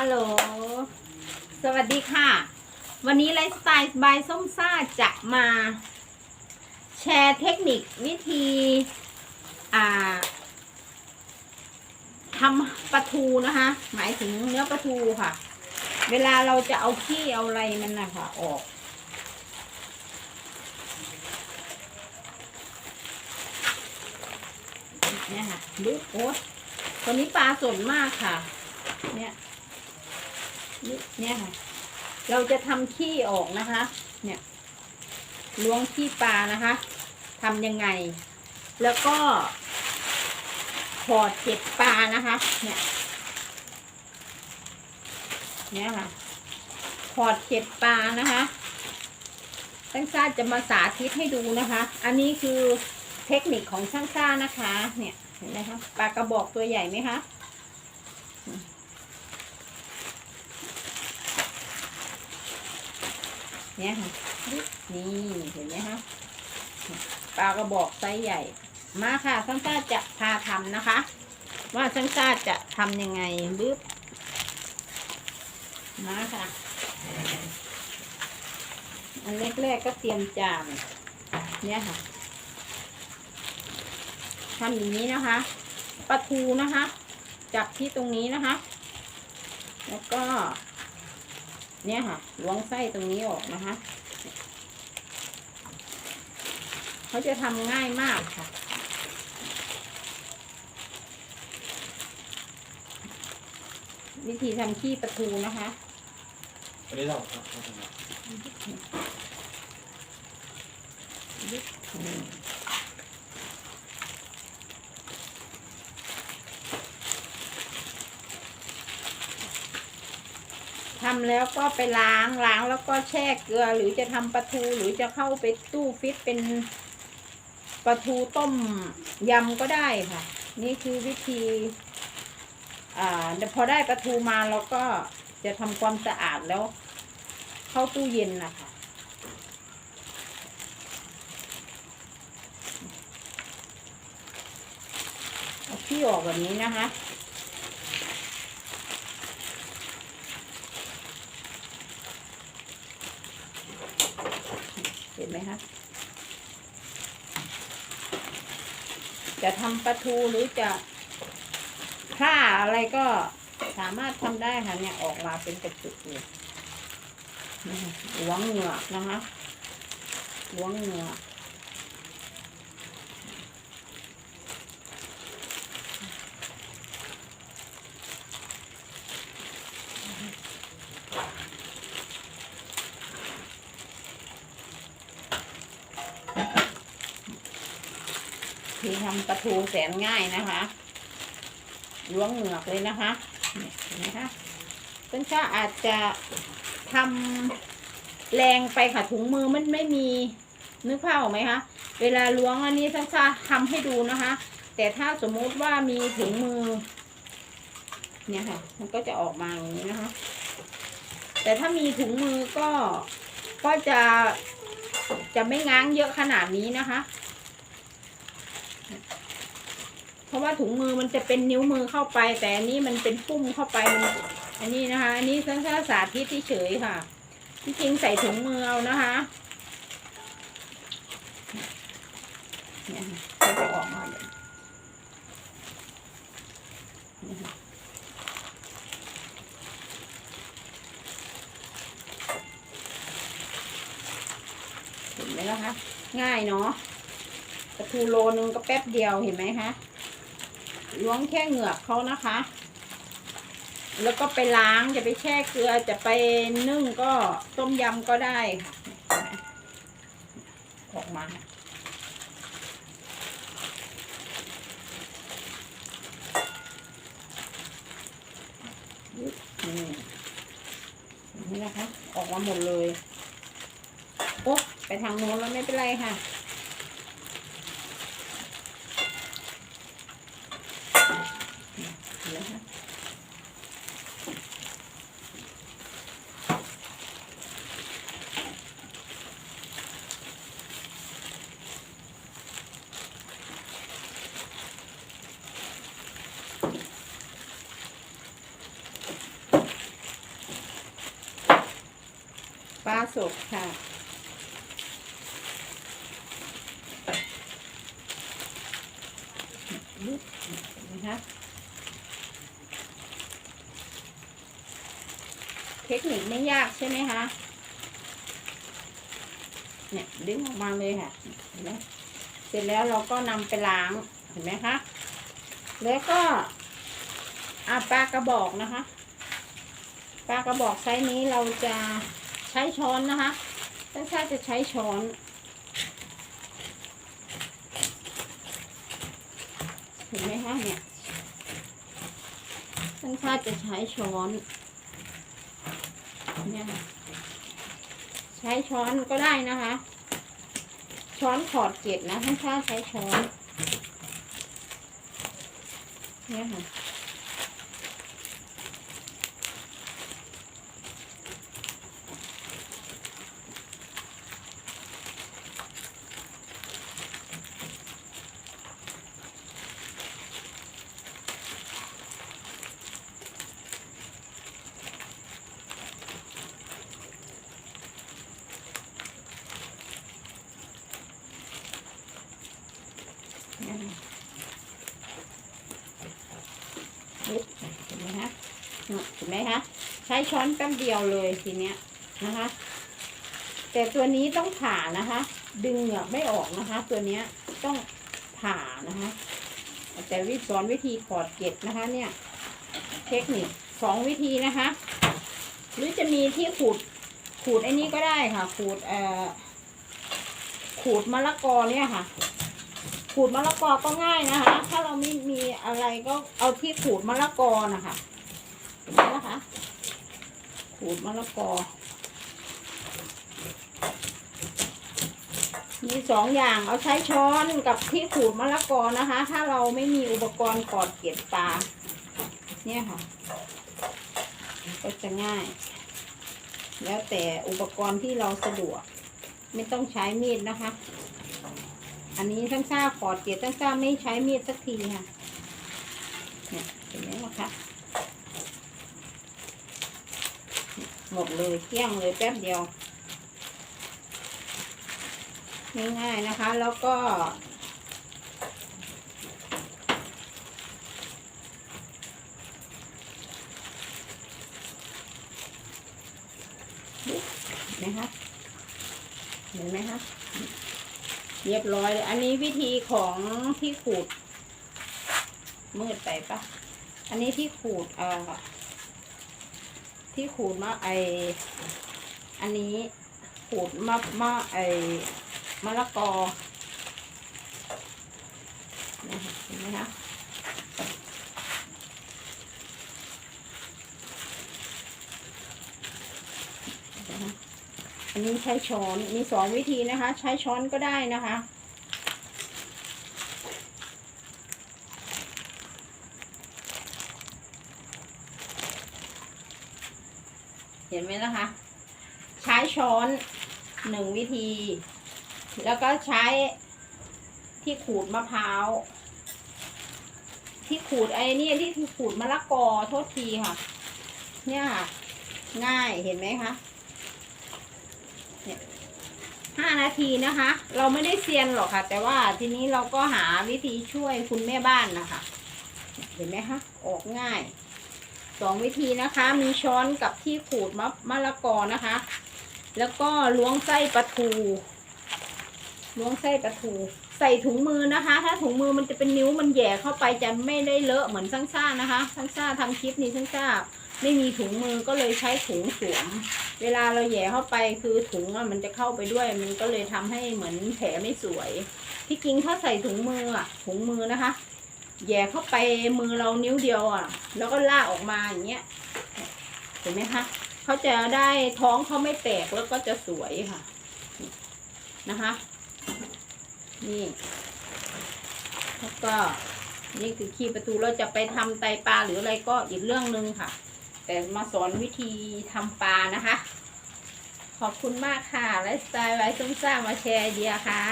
ฮัลโหล สวัสดีค่ะ วันนี้ไลฟ์สไตล์บายส้มซ่าจะมาแชร์เทคนิควิธีทำปลาทูนะคะ หมายถึงเนื้อปลาทูค่ะ เวลาเราจะเอาขี้เอาอะไรมันนะคะออกเนี่ยค่ะดูโอ๊ตตัวนี้ปลาสดมากค่ะ เนี่ย เนี่ยค่ะ เราจะทำขี้ออกนะคะ เนี่ยล้วงขี้ปลานะคะทำยังไง แล้วก็ถอดเก็บปลานะคะ เนี่ยเนี่ยค่ะถอดเก็บปลานะคะช่างซ่าจะมาสาธิตให้ดูนะคะ อันนี้คือเทคนิคของช่างซ่านะคะ เนี่ย เห็นไหมคะ ปลากระบอกตัวใหญ่ไหมคะ เนี่ยค่ะ นี่เห็นไหมคะปลากระบอกไซส์ใหญ่ มาค่ะช่างซ่าจะพาทำนะคะ ว่าช่างซ่าจะทำยังไงบึ๊บมาค่ะ อันแรกๆก็เตรียมจานเนี่ยค่ะทำอย่างนี้นะคะปลาทูนะคะ จับที่ตรงนี้นะคะ แล้วก็ เนี่ยค่ะล้วงไส้ตรงนี้ออกนะคะ เขาจะทำง่ายมากค่ะ วิธีทำขี้ปลาทูนะคะ อันนี้เราครับเราทำไง ทำ แล้วก็ไปล้างล้างแล้วก็แช่เกลือ หรือจะทำปลาทูหรือจะเข้าไปตู้ฟิตเป็นปลาทูต้มยำก็ได้ค่ะ นี่คือวิธีอ่าพอได้ปลาทูมาเราก็จะทำความสะอาดแล้ว เข้าตู้เย็นนะคะเอาขี้ออกแบบนี้นะคะ นไหมคะ จะทำปลาทูหรือจะผ้าอะไรก็สามารถทำได้ค่ะเนี่ยออกมาเป็นกระจุกเลยหล้วงเหงือกนะคะล้วงเหงือก ที่ทำปลาทูแสนง่ายนะคะล้วงเหงือกเลยนะคะเนี่ยเห็นไหมคะต้นชาอาจจะทำแรงไปค่ะถุงมือมันไม่มีนึกภาพออกไหมคะเวลาล้วงอันนี้ต้นชาทำให้ดูนะคะ แต่ถ้าสมมุติว่ามีถุงมือ เนี่ยค่ะ มันก็จะออกมาอย่างนี้นะคะ แต่ถ้ามีถุงมือก็ก็จะจะไม่ง้างเยอะขนาดนี้นะคะ เพราะว่าถุงมือมันจะเป็นนิ้วมือเข้าไป แต่อันนี้มันเป็นปุ้มเข้าไปมันอันนี้นะคะ อันนี้สังฆาสาธิตที่เฉยค่ะ ที่จริงใส่ถุงมือเอานะคะเนี่ยก็จะออกมาแบบนี้ค่ะเห็นไหมล่ะคะ ง่ายเนาะปลาทูโลนึงก็แป๊บเดียวเห็นไหมคะ ล้วงแค่เหงือกเขานะคะ แล้วก็ไปล้างจะไปแช่เกลือจะไปนึ่งก็ต้มยำก็ได้ค่ะเห็นไหมออกมานี่นไหมนะคะ ออกมาหมดเลย โอ๊ะไปทางโน้นแล้วไม่เป็นไรค่ะ นะคะปลาสดค่ะนะคะ เทคนิคไม่ยากใช่ไหมคะเนี่ยดึงออกมาเลยค่ะเห็นไหมเสร็จแล้วเราก็นำไปล้างเห็นไหมคะแล้วก็อาปลากระบอกนะคะปลากระบอกไซส์นี้เราจะใช้ช้อนนะคะท่านชาติจะใช้ช้อน เห็นไหมคะเนี่ยท่านชาติจะใช้ช้อน เนี่ยค่ะ ใช้ช้อนก็ได้นะคะ ช้อนขอดเกล็ดนะท่านชาใช้ช้อน เนี่ยค่ะ เนี่ยค่ะปึ๊บเห็นไหมคะน่ะเห็นไหมคะ ใช้ช้อนแป๊บเดียวเลยทีเนี้ยนะคะ แต่ตัวนี้ต้องผ่านะคะ ดึงเหงือกไม่ออกนะคะ ตัวเนี้ยต้องผ่านะคะ แต่วิสอนวิธีขอดเกล็ดนะคะ เนี่ย เทคนิคสองวิธีนะคะ หรือจะมีที่ขูดขูดไอ้นี้ก็ได้ค่ะ ขูดเอ่อขูดมะละกอเนี่ยค่ะ ขูดมะละกอก็ง่ายนะคะ ถ้าเราไม่มีอะไรก็เอาที่ขูดมะละกอนะคะนไหมนะคะ ขูดมะละกอ มีสองอย่างเอาใช้ช้อนกับที่ขูดมะละกอนะคะ ถ้าเราไม่มีอุปกรณ์กอดเกล็ดปลาเนี่ยค่ะ ก็จะง่าย แล้วแต่อุปกรณ์ที่เราสะดวก ไม่ต้องใช้มีดนะคะ อันนี้ทั้งซ่าขอดเกล็ดทั้งซ่าไม่ใช้มีดสักทีค่ะ เนี่ยเห็นไหมล่ะคะ ห มดเลยเกลี้ยงเลยแป๊บเดียว ง่ายๆนะคะ แล้วก็เห็นไหมคะเห็นไหมคะเรียบร้อยเลยอันนี้วิธีของที่ขูด มืดไปปะอันนี้ที่ขูดเอ่อ ที่ขูดมาไออันนี้ขูดมะมะไอมะละกอเห็นไหมคะอันนี้ใช้ช้อนมีสองวิธีนะคะ ใช้ช้อนก็ได้นะคะ ห็นไหมล่ะคะ ใช้ช้อนหนึ่งวิธี แล้วก็ใช้ที่ขูดมะพร้าว ที่ขูดไอ้นี่ที่ขูดมะละกอโทษทีค่ะ เนี่ยค่ะ ง่ายเห็นไหมคะเนี่ยห้านาทีนะคะ เราไม่ได้เซียนหรอกค่ะ แต่ว่าทีนี้เราก็หาวิธีช่วยคุณแม่บ้านนะคะ เห็นไหมคะ ออกง่าย สองวิธีนะคะ มีช้อนกับที่ขูดมะมะละกอนะคะ แล้วก็ล้วงไส้ปลาทูล้วงไส้ปลาทู ใส่ถุงมือนะคะ ถ้าถุงมือมันจะเป็นนิ้วมันแหย่เข้าไปจะไม่ได้เลอะเหมือนซังซ่านะคะซังซ่าทำคลิปนี้ซังซ่าไม่มีถุงมือก็เลยใช้ถุงสวม เวลาเราแหย่เข้าไปคือถุงมันจะเข้าไปด้วย มันก็เลยทำให้เหมือนแผลไม่สวย ที่จริงถ้าใส่ถุงมืออะถุงมือนะคะ แย่เข้าไปมือเรานิ้วเดียวอะ แล้วก็ลากออกมาอย่างเงี้ย เห็นไหมคะเขาจะได้ท้องเขาไม่แตกแล้วก็จะสวยค่ะ นะคะ นี่ แล้วก็นี่คือคีย์ประตูเราจะไปทำไตปลาหรืออะไรก็อีกเรื่องหนึ่งค่ะ แต่มาสอนวิธีทำปลานะคะ ขอบคุณมากค่ะไลฟ์สไตล์ไว้ซุ้มซ่ามาแชร์เดียค่ะ